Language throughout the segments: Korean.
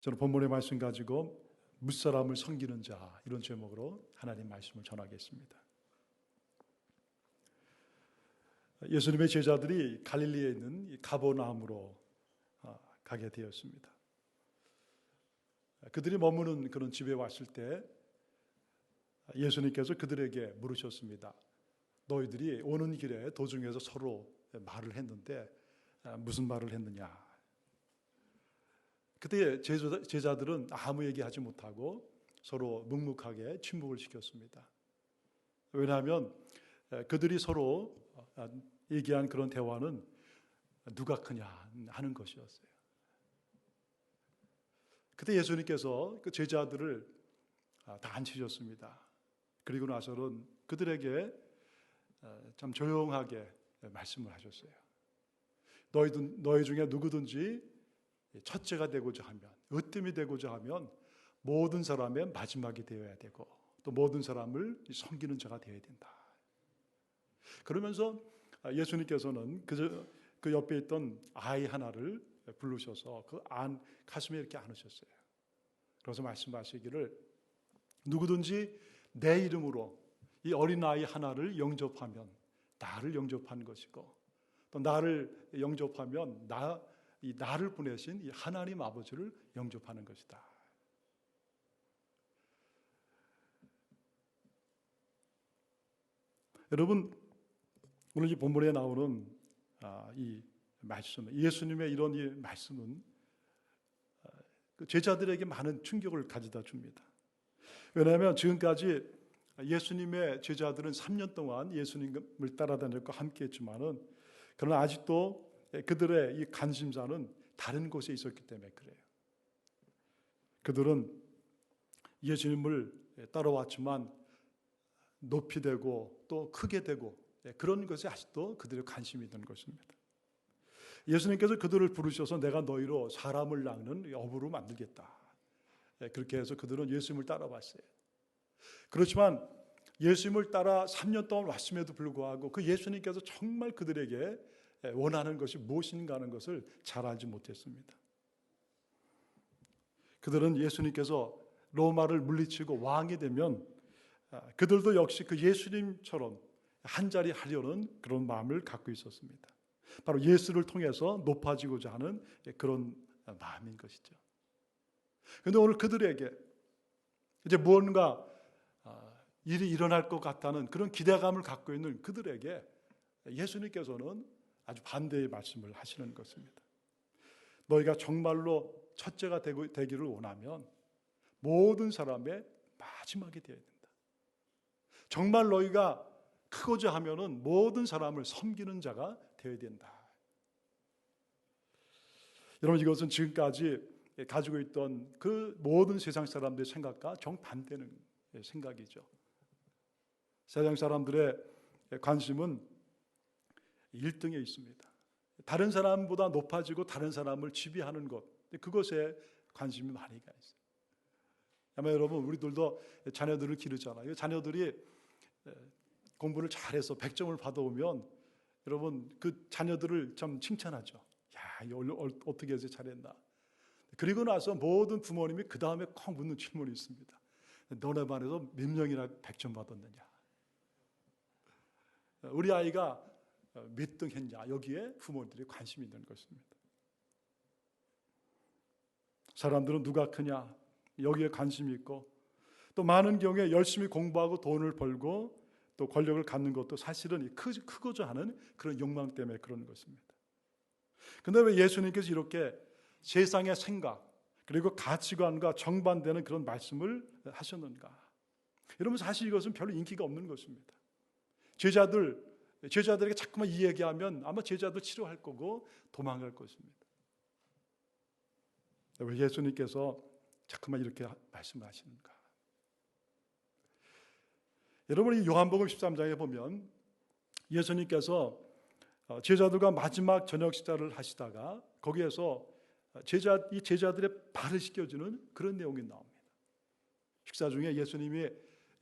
저는 본문의 말씀 가지고 무사람을 섬기는 자 이런 제목으로 하나님 말씀을 전하겠습니다. 예수님의 제자들이 갈릴리에 있는 가보나움으로 아, 가게 되었습니다. 그들이 머무는 그런 집에 왔을 때 예수님께서 그들에게 물으셨습니다. 너희들이 오는 길에 도중에서 서로 말을 했는데 아, 무슨 말을 했느냐? 그때 제자들은 아무 얘기하지 못하고 서로 묵묵하게 침묵을 시켰습니다. 왜냐하면 그들이 서로 아, 얘기한 그런 대화는 누가 크냐 하는 것이었어요. 그때 예수님께서 그 제자들을 아, 다 앉히셨습니다. 그리고 나서는 그들에게 어, 참 조용하게 말씀을 하셨어요. 너희들 너희 중에 누구든지 첫째가 되고자 하면 으뜸이 되고자 하면 모든 사람의 마지막이 되어야 되고 또 모든 사람을 섬기는 자가 되어야 된다. 그러면서 예수님께서는 그, 그 옆에 있던 아이 하나를 부르셔서 그 안 가슴에 이렇게 안으셨어요. 그래서 말씀하시기를 누구든지 내 이름으로 이 어린 아이 하나를 영접하면 나를 영접한 것이고 또 나를 영접하면 나, 이 나를 보내신 이 하나님 아버지를 영접하는 것이다. 여러분 오늘 이 본문에 나오는 아, 이 말씀, 예수님의 이런 이 말씀은 아, 그 제자들에게 많은 충격을 가져다 줍니다. 왜냐하면 지금까지 예수님의 제자들은 3년 동안 예수님을 따라다녔고 함께했지만은 그러나 아직도 그들의 이 관심사는 다른 곳에 있었기 때문에 그래요. 그들은 예수님을 따라왔지만 높이 되고 또 크게 되고 그런 것에 아직도 그들의 관심이 있는 것입니다. 예수님께서 그들을 부르셔서 내가 너희로 사람을 낚는 어부로 만들겠다. 그렇게 해서 그들은 예수님을 따라왔어요. 그렇지만 예수님을 따라 3년 동안 왔음에도 불구하고 그 예수님께서 정말 그들에게 원하는 것이 무엇인가 하는 것을 잘 알지 못했습니다. 그들은 예수님께서 로마를 물리치고 왕이 되면 아, 그들도 역시 그 예수님처럼 한 자리 하려는 그런 마음을 갖고 있었습니다. 바로 예수를 통해서 높아지고자 하는 그런 마음인 것이죠. 그런데 오늘 그들에게 이제 무언가 아, 일이 일어날 것 같다는 그런 기대감을 갖고 있는 그들에게 예수님께서는 아주 반대의 말씀을 하시는 것입니다. 너희가 정말로 첫째가 되기를 원하면 모든 사람의 마지막이 되어야 된다. 정말 너희가 크고자 하면은 모든 사람을 섬기는 자가 되어야 된다. 여러분 이것은 지금까지 가지고 있던 그 모든 세상 사람들의 생각과 정반대는 생각이죠. 세상 사람들의 관심은 1등에 있습니다. 다른 사람보다 높아지고 다른 사람을 지배하는 것, 그것에 관심이 많이 가 있어요. 아마 여러분, 우리들도 자녀들을 기르잖아요. 자녀들이 공부를 잘해서 100점을 받아오면 여러분, 그 자녀들을 참 칭찬하죠. 야, 어떻게 해서 잘했나. 그리고 나서 모든 부모님이 그 다음에 콩 묻는 질문이 있습니다. 너네 반에서 몇 명이나 100점 받았느냐? 우리 아이가 몇 등 했냐? 여기에 부모들이 관심이 있는 것입니다. 사람들은 누가 크냐? 여기에 관심이 있고 또 많은 경우에 열심히 공부하고 돈을 벌고 또 권력을 갖는 것도 사실은 크, 크고자 하는 그런 욕망 때문에 그런 것입니다. 근데 왜 예수님께서 이렇게 세상의 생각 그리고 가치관과 정반되는 그런 말씀을 하셨는가? 여러분 사실 이것은 별로 인기가 없는 것입니다. 제자들 제자들에게 자꾸만 이 얘기하면 아마 제자도 치료할 거고 도망갈 것입니다. 왜 예수님께서 자꾸만 이렇게 말씀하시는가? 여러분 이 요한복음 13장에 보면 예수님께서 어, 제자들과 마지막 저녁 식사를 하시다가 거기에서 제자 이 제자들의 발을 씻겨주는 그런 내용이 나옵니다. 식사 중에 예수님이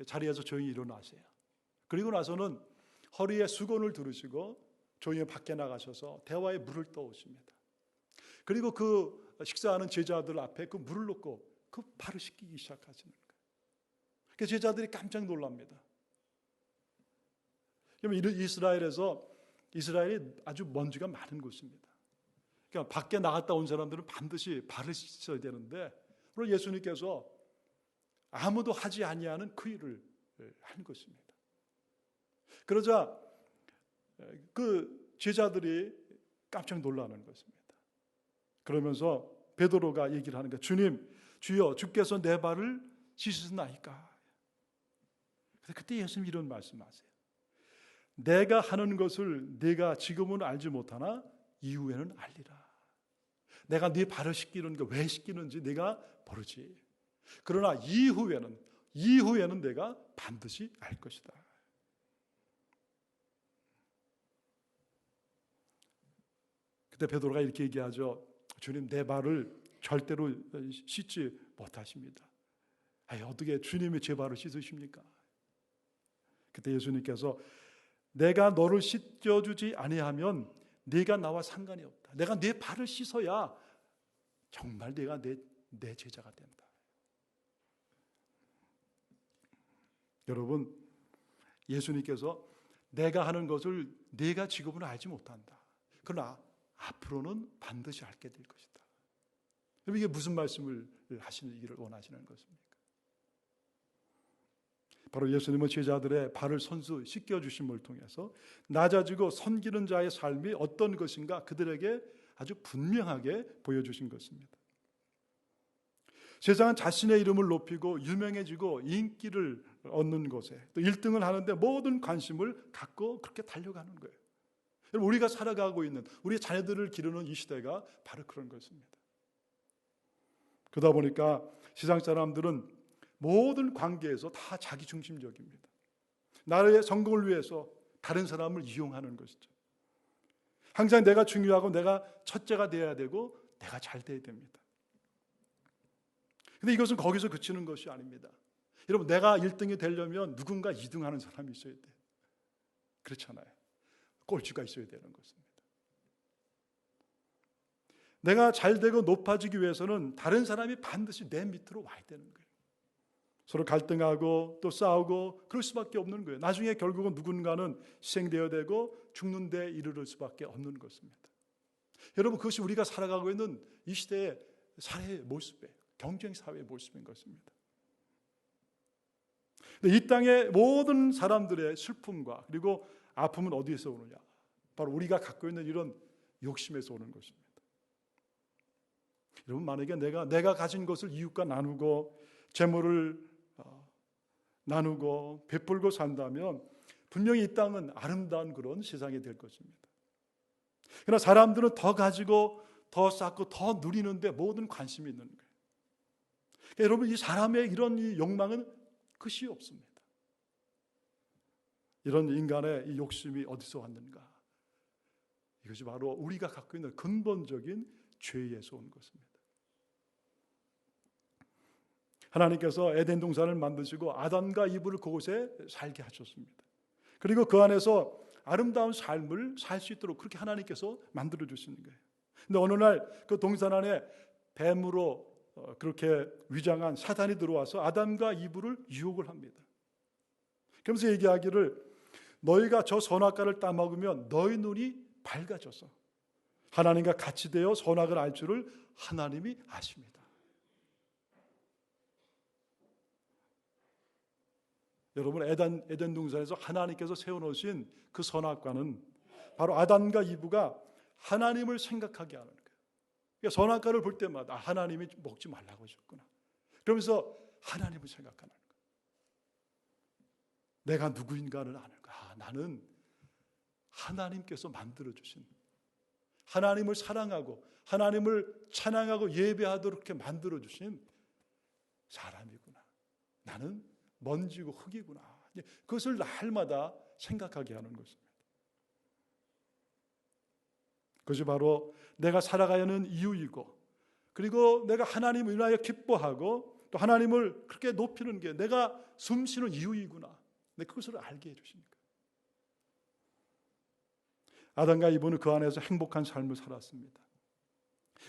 자리에서 조용히 일어나세요. 그리고 나서는 허리에 수건을 두르시고 조용히 밖에 나가셔서 대화에 물을 떠오십니다. 그리고 그 식사하는 제자들 앞에 그 물을 놓고 그 발을 씻기기 시작하시는 거예요. 그 제자들이 깜짝 놀랍니다. 그러면 이스라엘에서 이스라엘이 아주 먼지가 많은 곳입니다. 그러니까 밖에 나갔다 온 사람들은 반드시 발을 씻어야 되는데 그리고 예수님께서 아무도 하지 아니하는 그 일을 한 것입니다. 그러자 그 제자들이 깜짝 놀라는 것입니다. 그러면서 베드로가 얘기를 하는 거예요. 주님, 주여, 주께서 내 발을 씻으나이까? 그때 예수님 이런 말씀하세요. 내가 하는 것을 네가 지금은 알지 못하나 이후에는 알리라. 내가 네 발을 씻기는 게왜 씻기는지 네가 모르지. 그러나 이후에는 이후에는 내가 반드시 알 것이다. 그때 베드로가 이렇게 얘기하죠. 주님 내 발을 절대로 씻지 못하십니다. 아니, 어떻게 주님이 제 발을 씻으십니까? 그때 예수님께서 내가 너를 씻겨주지 아니하면 네가 나와 상관이 없다. 내가 네 발을 씻어야 정말 내가 내, 내 제자가 된다. 여러분, 예수님께서 내가 하는 것을 네가 지금은 알지 못한다. 그러나 앞으로는 반드시 알게 될 것이다. 그럼 이게 무슨 말씀을 하시기를 원하시는 것입니까? 바로 예수님은 제자들의 발을 선수 씻겨 주심을 통해서 낮아지고 섬기는 자의 삶이 어떤 것인가 그들에게 아주 분명하게 보여주신 것입니다. 세상은 자신의 이름을 높이고 유명해지고 인기를 얻는 것에 또 1등을 하는데 모든 관심을 갖고 그렇게 달려가는 거예요. 우리가 살아가고 있는 우리 자녀들을 기르는 이 시대가 바로 그런 것입니다. 그러다 보니까 세상 사람들은 모든 관계에서 다 자기 중심적입니다. 나의 성공을 위해서 다른 사람을 이용하는 것이죠. 항상 내가 중요하고 내가 첫째가 돼야 되고 내가 잘 돼야 됩니다. 근데 이것은 거기서 그치는 것이 아닙니다. 여러분, 내가 1등이 되려면 누군가 2등 하는 사람이 있어야 돼. 그렇잖아요. 꼴찌가 있어야 되는 것입니다. 내가 잘 되고 높아지기 위해서는 다른 사람이 반드시 내 밑으로 와야 되는 거예요. 서로 갈등하고 또 싸우고 그럴 수밖에 없는 거예요. 나중에 결국은 누군가는 희생되어야 되고 죽는 데 이르를 수밖에 없는 것입니다. 여러분 그것이 우리가 살아가고 있는 이 시대의 사회의 모습이에요. 경쟁 사회의 모습인 것입니다. 이 땅의 모든 사람들의 슬픔과 그리고 아픔은 어디에서 오느냐? 바로 우리가 갖고 있는 이런 욕심에서 오는 것입니다. 여러분 만약에 내가 내가 가진 것을 이웃과 나누고 재물을 나누고 베풀고 산다면 분명히 이 땅은 아름다운 그런 세상이 될 것입니다. 그러나 사람들은 더 가지고 더 쌓고 더 누리는데 모든 관심이 있는 거예요. 그러니까 여러분 이 사람의 이런 이 욕망은 끝이 없습니다. 이런 인간의 이 욕심이 어디서 왔는가? 이것이 바로 우리가 갖고 있는 근본적인 죄에서 온 것입니다. 하나님께서 에덴 동산을 만드시고 아담과 이브를 그곳에 살게 하셨습니다. 그리고 그 안에서 아름다운 삶을 살 수 있도록 그렇게 하나님께서 만들어 주시는 거예요. 근데 어느 날 그 동산 안에 뱀으로 어, 그렇게 위장한 사단이 들어와서 아담과 이브를 유혹을 합니다. 그러면서 얘기하기를 너희가 저 선악과를 따먹으면 너희 눈이 밝아져서 하나님과 같이 되어 선악을 알 줄을 하나님이 아십니다. 여러분 에덴 에덴 동산에서 하나님께서 세워 놓으신 그 선악과는 바로 아담과 이브가 하나님을 생각하게 하는 거예요. 그러니까 선악과를 볼 때마다 하나님이 먹지 말라고 하셨구나. 그러면서 하나님을 생각하는. 내가 누구인가를 아는 거야. 아, 나는 하나님께서 만들어 주신 하나님을 사랑하고 하나님을 찬양하고 예배하도록 이렇게 만들어 주신 사람이구나. 나는 먼지고 흙이구나. 그것을 날마다 생각하게 하는 것입니다. 그것이 바로 내가 살아가야 하는 이유이고, 그리고 내가 하나님을 인하여 기뻐하고, 또 하나님을 그렇게 높이는 게 내가 숨 쉬는 이유이구나. 네, 그것을 알게 해주십니까? 아담과 이브는 그 안에서 행복한 삶을 살았습니다.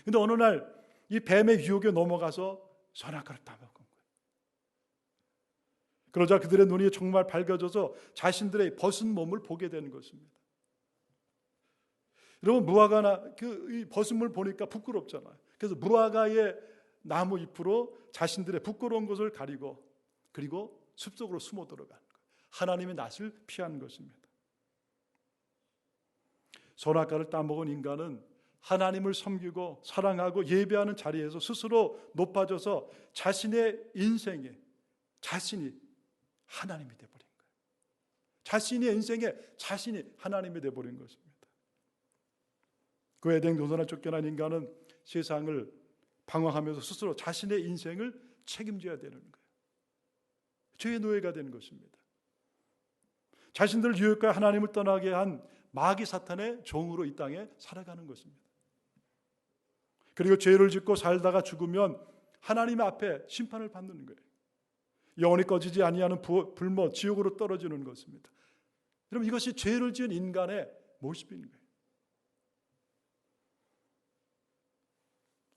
근데 어느 날 이 뱀의 유혹에 넘어가서 선악과를 따먹은 거예요. 그러자 그들의 눈이 정말 밝아져서 자신들의 벗은 몸을 보게 되는 것입니다. 여러분 무화과나 그이 벗음을 보니까 부끄럽잖아요. 그래서 무화과의 나무 잎으로 자신들의 부끄러운 것을 가리고 그리고 숲속으로 숨어 거예요. 하나님의 낯을 피한 것입니다. 선악과를 따먹은 인간은 하나님을 섬기고 사랑하고 예배하는 자리에서 스스로 높아져서 자신의 인생에 자신이 하나님이 되어버린 거예요. 자신의 인생에 자신이 하나님이 되어버린 것입니다. 그 에덴 도선에 쫓겨난 인간은 세상을 방황하면서 스스로 자신의 인생을 책임져야 되는 거예요. 죄의 노예가 되는 것입니다. 자신들을 유혹과 하나님을 떠나게 한 마귀 사탄의 종으로 이 땅에 살아가는 것입니다. 그리고 죄를 짓고 살다가 죽으면 하나님 앞에 심판을 받는 거예요. 영원히 꺼지지 아니하는 불모 지옥으로 떨어지는 것입니다. 여러분 이것이 죄를 지은 인간의 모습인 거예요.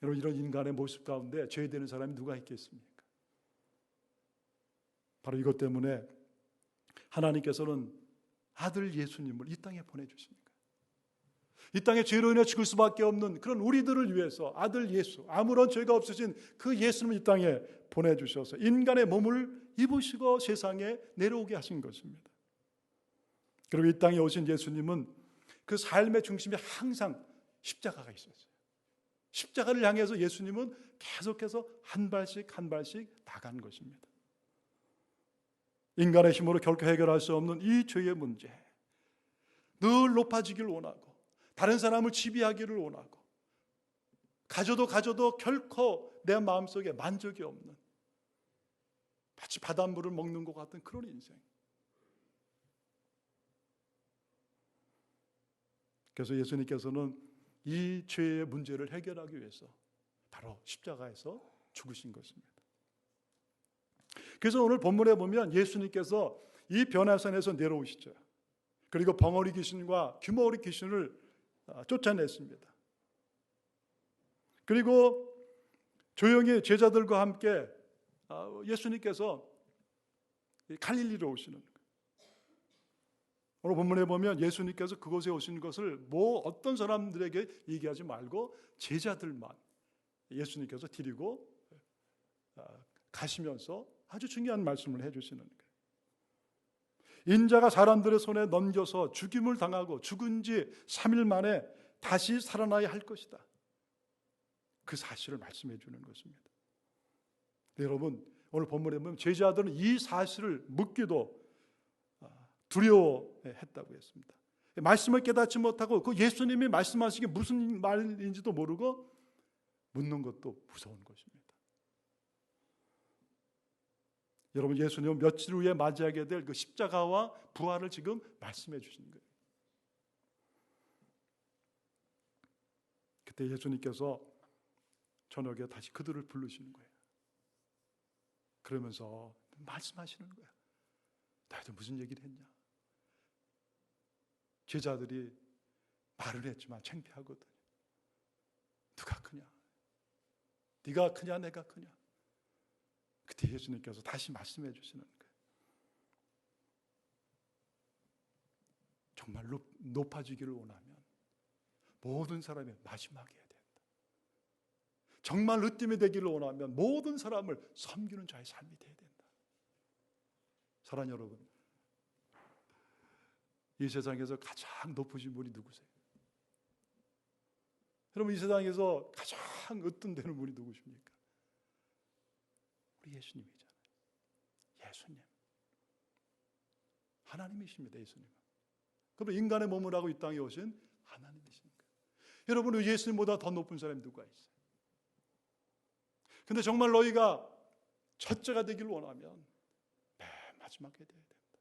여러분 이런 인간의 모습 가운데 죄되는 사람이 누가 있겠습니까? 바로 이것 때문에 하나님께서는 아들 예수님을 이 땅에 보내주십니다. 이 땅에 죄로 인해 죽을 수밖에 없는 그런 우리들을 위해서 아들 예수, 아무런 죄가 없으신 그 예수님을 이 땅에 보내주셔서 인간의 몸을 입으시고 세상에 내려오게 하신 것입니다. 그리고 이 땅에 오신 예수님은 그 삶의 중심에 항상 십자가가 있었어요. 십자가를 향해서 예수님은 계속해서 한 발씩 한 발씩 나간 것입니다. 인간의 힘으로 결코 해결할 수 없는 이 죄의 문제. 늘 높아지길 원하고, 다른 사람을 지배하기를 원하고, 가져도 가져도 결코 내 마음속에 만족이 없는, 마치 바닷물을 먹는 것 같은 그런 인생. 그래서 예수님께서는 이 죄의 문제를 해결하기 위해서 바로 십자가에서 죽으신 것입니다. 그래서 오늘 본문에 보면 예수님께서 이 변화산에서 내려오시죠. 그리고 벙어리 귀신과 규모리 귀신을 아, 쫓아냈습니다. 그리고 조용히 제자들과 함께 아, 예수님께서 갈릴리로 오시는 오늘 본문에 보면 예수님께서 그곳에 오신 것을 뭐 어떤 사람들에게 얘기하지 말고 제자들만 예수님께서 드리고 아, 가시면서 아주 중요한 말씀을 해주시는 거예요. 인자가 사람들의 손에 넘겨서 죽임을 당하고 죽은 지 3일 만에 다시 살아나야 할 것이다. 그 사실을 말씀해 주는 것입니다. 여러분, 오늘 본문에 보면 제자들은 이 사실을 묻기도 두려워했다고 했습니다. 말씀을 깨닫지 못하고 그 예수님이 말씀하시기 무슨 말인지도 모르고 묻는 것도 무서운 것입니다. 여러분 예수님은 며칠 후에 맞이하게 될 그 십자가와 부활을 지금 말씀해 주시는 거예요. 그때 예수님께서 저녁에 다시 그들을 부르시는 거예요. 그러면서 말씀하시는 거야. 너희들 무슨 얘기를 했냐? 제자들이 말을 했지만 창피하거든. 누가 크냐? 네가 크냐 내가 크냐? 그때 예수님께서 다시 말씀해 주시는 거예요. 정말 높아지기를 원하면 모든 사람이 마지막에 해야 된다. 정말 으뜸이 되기를 원하면 모든 사람을 섬기는 자의 삶이 되어야 된다. 사랑 여러분, 이 세상에서 가장 높으신 분이 누구세요? 여러분 이 세상에서 가장 으뜸되는 분이 누구십니까? 우리 예수님이잖아요. 예수님. 하나님이십니다, 예수님. 그럼 인간의 몸을 하고 이 땅에 오신 하나님이십니까? 여러분, 예수님보다 더 높은 사람이 누가 있어요? 근데 정말 너희가 첫째가 되길 원하면 맨 마지막에 돼야 된다.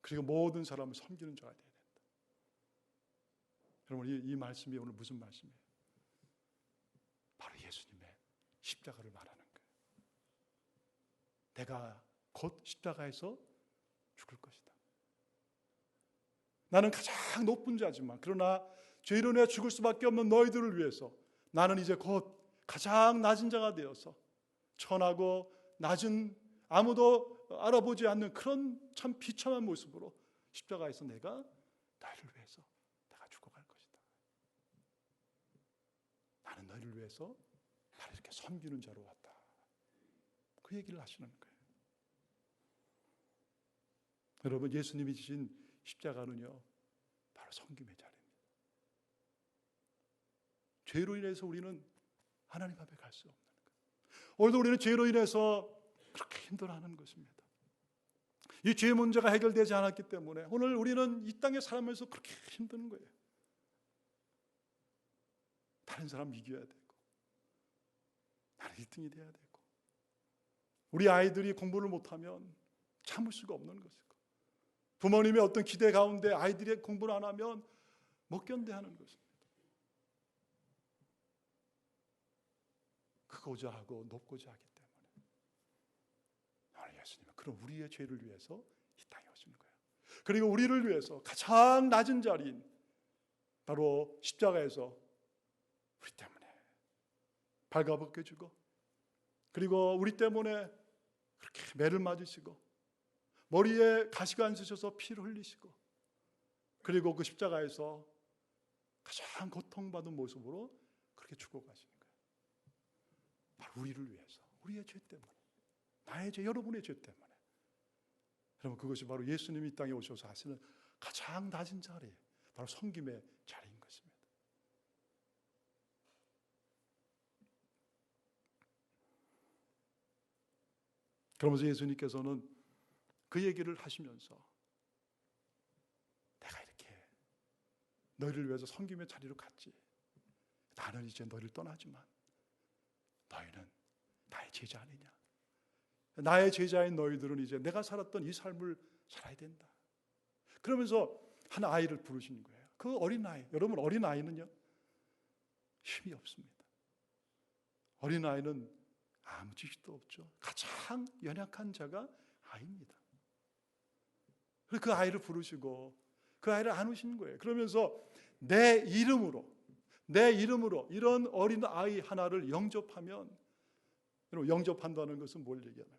그리고 모든 사람을 섬기는 자가 돼야 된다. 여러분, 이, 이 말씀이 오늘 무슨 말씀이에요? 바로 예수님의 십자가를 말하는 내가 곧 십자가에서 죽을 것이다. 나는 가장 높은 자지만 그러나 죄로 내 죽을 수밖에 없는 너희들을 위해서 나는 이제 곧 가장 낮은 자가 되어서 천하고 낮은 아무도 알아보지 않는 그런 참 비참한 모습으로 십자가에서 내가 너희를 위해서 내가 죽어갈 것이다. 나는 너희를 위해서 나를 이렇게 섬기는 자로 왔다. 그 얘기를 하시는 거예요. 여러분 예수님이 지신 십자가는요 바로 섬김의 자리입니다. 죄로 인해서 우리는 하나님 앞에 갈 수 없는 거예요. 오늘도 우리는 죄로 인해서 그렇게 힘들어하는 것입니다. 이 죄 문제가 해결되지 않았기 때문에 오늘 우리는 이 땅에 살면서 그렇게 힘든 거예요. 다른 사람 이겨야 되고 나는 1등이 돼야 되고 우리 아이들이 공부를 못하면 참을 수가 없는 것이고 부모님의 어떤 기대 가운데 아이들이 공부를 안 하면 못 견뎌하는 것입니다. 크고자 하고 높고자 하기 때문에 오늘 예수님은 그런 우리의 죄를 위해서 이 땅에 오시는 거예요. 그리고 우리를 위해서 가장 낮은 자리인 바로 십자가에서 우리 때문에 발가벗겨주고 그리고 우리 때문에 그렇게 매를 맞으시고 머리에 가시가 앉으셔서 피를 흘리시고 그리고 그 십자가에서 가장 고통받은 모습으로 그렇게 죽어가시는 거예요. 바로 우리를 위해서, 우리의 죄 때문에, 나의 죄, 여러분의 죄 때문에. 여러분 그것이 바로 예수님이 이 땅에 오셔서 하시는 가장 낮은 자리, 바로 성김의 자리인 것입니다. 그러면서 예수님께서는 그 얘기를 하시면서 내가 이렇게 너희를 위해서 성김의 자리로 갔지. 나는 이제 너희를 떠나지만 너희는 나의 제자 아니냐. 나의 제자인 너희들은 이제 내가 살았던 이 삶을 살아야 된다. 그러면서 한 아이를 부르시는 거예요. 그 어린 아이. 여러분 어린 아이는요. 힘이 없습니다. 어린 아이는 아무 지식도 없죠. 가장 연약한 자가 아이입니다. 그 아이를 부르시고 그 아이를 안으시는 거예요. 그러면서 내 이름으로 내 이름으로 이런 어린 아이 하나를 영접하면 여러분 영접한다는 것은 뭘 얘기합니까?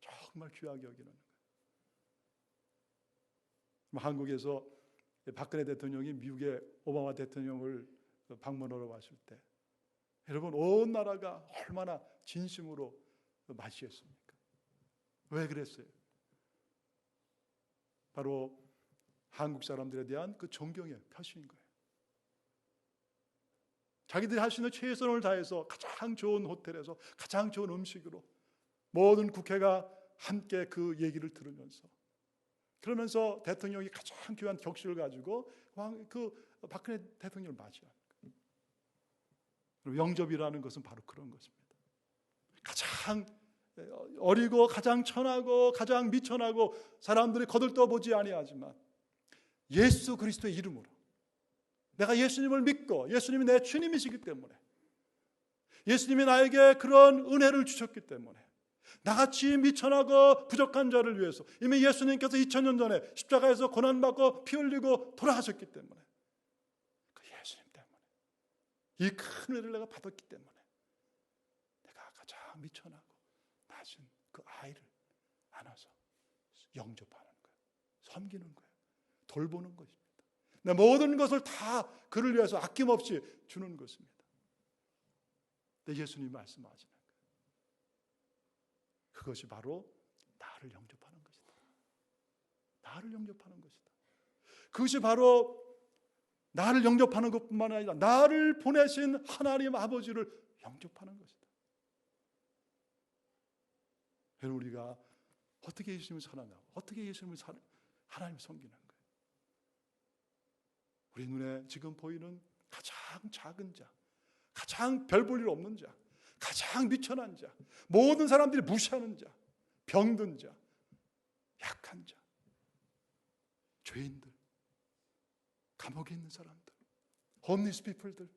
정말 귀하게 여기는 거예요. 한국에서 박근혜 대통령이 미국의 오바마 대통령을 방문하러 왔을 때 여러분 온 나라가 얼마나 진심으로 맞이했습니까? 왜 그랬어요? 바로 한국 사람들에 대한 그 존경의 표시인 거예요. 자기들이 할 수 있는 최선을 다해서 가장 좋은 호텔에서 가장 좋은 음식으로 모든 국회가 함께 그 얘기를 들으면서 그러면서 대통령이 가장 귀한 격식을 가지고 그 박근혜 대통령을 맞이하는 거예요. 영접이라는 것은 바로 그런 것입니다. 가장 어리고 가장 천하고 가장 미천하고 사람들이 거들떠 보지 아니하지만 예수 그리스도의 이름으로 내가 예수님을 믿고 예수님이 내 주님이시기 때문에 예수님이 나에게 그런 은혜를 주셨기 때문에 나같이 미천하고 부족한 자를 위해서 이미 예수님께서 2000년 전에 십자가에서 고난받고 피 흘리고 돌아가셨기 때문에 그 예수님 때문에 이 큰 은혜를 내가 받았기 때문에 내가 가장 미천하고 낮은 그 아이를 안아서 영접하는 거예요. 섬기는 거예요. 돌보는 것입니다. 내 모든 것을 다 그를 위해서 아낌없이 주는 것입니다. 내 예수님 말씀하시는 거예요. 그것이 바로 나를 영접하는 것이다. 나를 영접하는 것이다. 그것이 바로 나를 영접하는 것뿐만 아니라 나를 보내신 하나님 아버지를 영접하는 것이다. 여러분 우리가 어떻게 예수님을 사랑하고 어떻게 예수님을 사, 하나님 섬기는 거예요. 우리 눈에 지금 보이는 가장 작은 자, 가장 별 볼 일 없는 자, 가장 미천한 자, 모든 사람들이 무시하는 자, 병든 자, 약한 자, 죄인들, 감옥에 있는 사람들, 홈리스 피플들,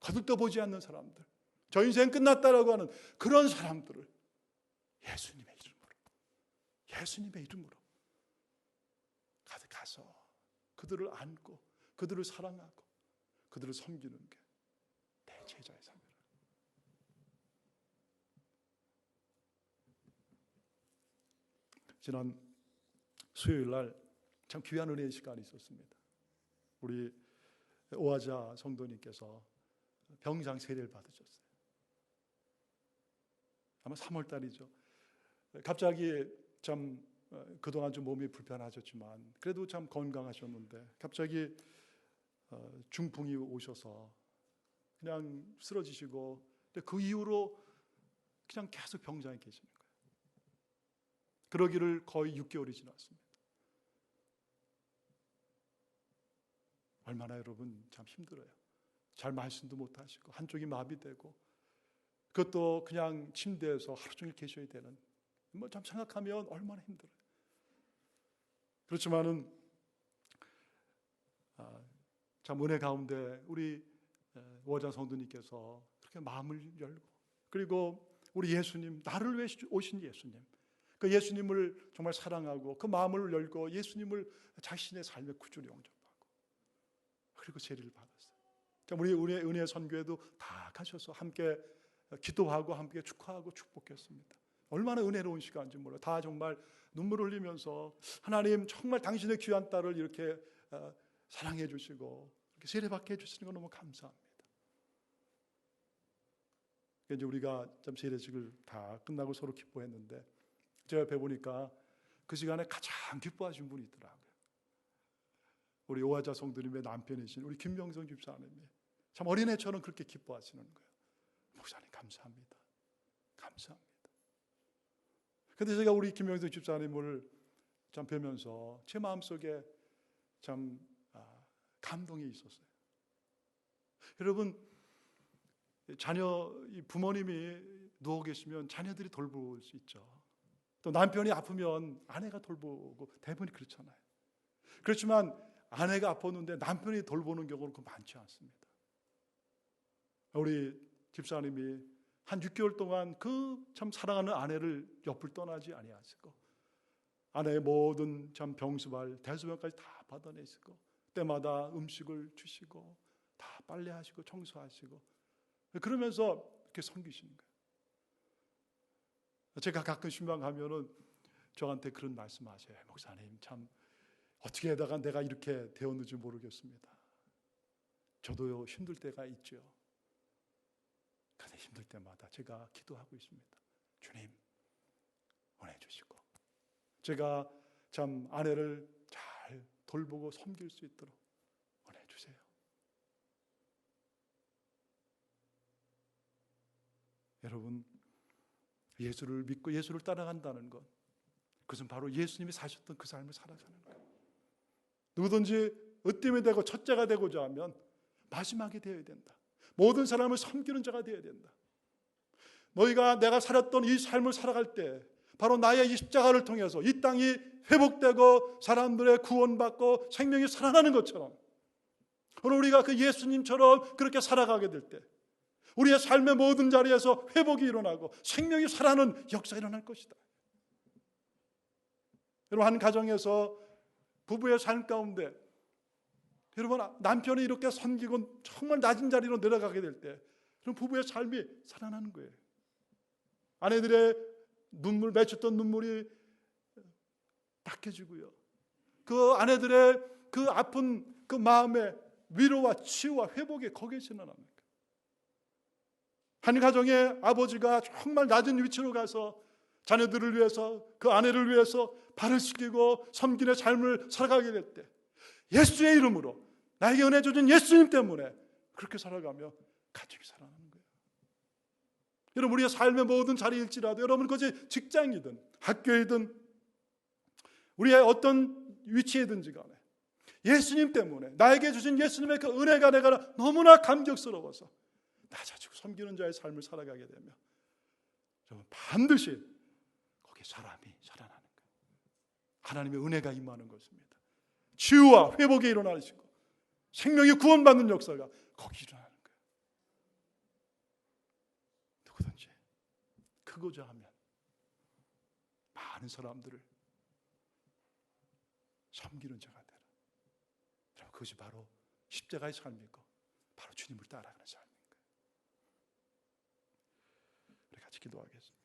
거들떠 보지 않는 사람들, 저 인생 끝났다라고 하는 그런 사람들을 예수님의 이름으로, 예수님의 이름으로 가서 그들을 안고 그들을 사랑하고 그들을 섬기는 게 제자의 삶이라. 지난 수요일 날 참 귀한 은혜의 시간이 있었습니다. 우리 오아자 성도님께서 병장 세례를 받으셨어요. 아마 3월 달이죠. 갑자기 참 어, 그동안 좀 몸이 불편하셨지만 그래도 참 건강하셨는데 갑자기 어, 중풍이 오셔서 그냥 쓰러지시고 그 이후로 그냥 계속 병장에 계시는 거예요. 그러기를 거의 6개월이 지났습니다. 얼마나 여러분 참 힘들어요. 잘 말씀도 못 하시고 한쪽이 마비되고 그것도 그냥 침대에서 하루 종일 계셔야 되는 뭐 참 생각하면 얼마나 힘들어요. 그렇지만은 아, 참 은혜 가운데 우리 워자 성도님께서 그렇게 마음을 열고 그리고 우리 예수님 나를 위해 오신 예수님 그 예수님을 정말 사랑하고 그 마음을 열고 예수님을 자신의 삶의 구주로 영접하고 그리고 세례를 받았어요. 우리 우리 은혜 선교에도 다 가셔서 함께 기도하고 함께 축하하고 축복했습니다. 얼마나 은혜로운 시간인지 몰라요. 다 정말 눈물 흘리면서 하나님 정말 당신의 귀한 딸을 이렇게 어, 사랑해 주시고 이렇게 세례받게 해 주시는 거 너무 감사합니다. 이제 우리가 좀 세례식을 다 끝나고 서로 기뻐했는데 제가 옆에 보니까 그 시간에 가장 기뻐하신 분이 있더라고요. 우리 오하자 성도님의 남편이신 우리 김명성 집사님이 참 어린애처럼 그렇게 기뻐하시는 거예요. 목사님 감사합니다. 감사합니다. 근데 제가 우리 김명성 집사님을 참 뵈면서 제 마음속에 참 아, 감동이 있었어요. 여러분 자녀 부모님이 누워 계시면 자녀들이 돌볼 수 있죠. 또 남편이 아프면 아내가 돌보고 대부분이 그렇잖아요. 그렇지만 아내가 아팠는데 남편이 돌보는 경우는 그 많지 않습니다. 우리 집사님이 한 6개월 동안 그 참 사랑하는 아내를 옆을 떠나지 아니하시고 아내의 모든 참 병수발 대수변까지 다 받아내시고 때마다 음식을 주시고 다 빨래하시고 청소하시고 그러면서 이렇게 섬기시는 거예요. 제가 가끔 신방하면은 저한테 그런 말씀하세요. 목사님 참 어떻게 하다가 내가 이렇게 되었는지 모르겠습니다. 저도 힘들 때가 있죠. 힘들 때마다 제가 기도하고 있습니다. 주님 은혜 주시고 제가 참 아내를 잘 돌보고 섬길 수 있도록 은혜 주세요. 여러분 예수를 믿고 예수를 따라간다는 것 그것은 바로 예수님이 사셨던 그 삶을 살아가는 거예요. 누구든지 으뜸이 되고 첫째가 되고자 하면 마지막이 되어야 된다. 모든 사람을 섬기는 자가 되어야 된다. 너희가 내가 살았던 이 삶을 살아갈 때 바로 나의 이 십자가를 통해서 이 땅이 회복되고 사람들의 구원받고 생명이 살아나는 것처럼 오늘 우리가 그 예수님처럼 그렇게 살아가게 될 때 우리의 삶의 모든 자리에서 회복이 일어나고 생명이 살아나는 역사가 일어날 것이다. 여러분 한 가정에서 부부의 삶 가운데 여러분 남편이 이렇게 섬기고 정말 낮은 자리로 내려가게 될 때 그럼 부부의 삶이 살아나는 거예요. 아내들의 눈물 맺혔던 눈물이 닦여지고요. 그 아내들의 그 아픈 그 마음의 위로와 치유와 회복이 거기에서 일어납니다. 한 가정의 아버지가 정말 낮은 위치로 가서 자녀들을 위해서 그 아내를 위해서 발을 씻기고 섬기는 삶을 살아가게 될 때 예수의 이름으로 나에게 은혜 주신 예수님 때문에 그렇게 살아가며 가족이 거예요. 여러분 우리의 삶의 모든 자리일지라도 여러분 그것이 직장이든 학교이든 우리의 어떤 위치이든지 간에 예수님 때문에 나에게 주신 예수님의 그 은혜가 내가 너무나 감격스러워서 낮아지고 섬기는 자의 삶을 살아가게 되면 여러분 반드시 거기에 사람이 살아나는 거예요. 하나님의 은혜가 임하는 것입니다. 치유와 회복이 일어나시고 생명이 구원받는 역사가 거기 일어나는 누구든지 크고자 하면 많은 사람들을 섬기는 자가 되라. 그럼 그것이 바로 십자가의 삶이고 바로 주님을 따라가는 삶인 거예요. 우리 같이 기도하겠습니다.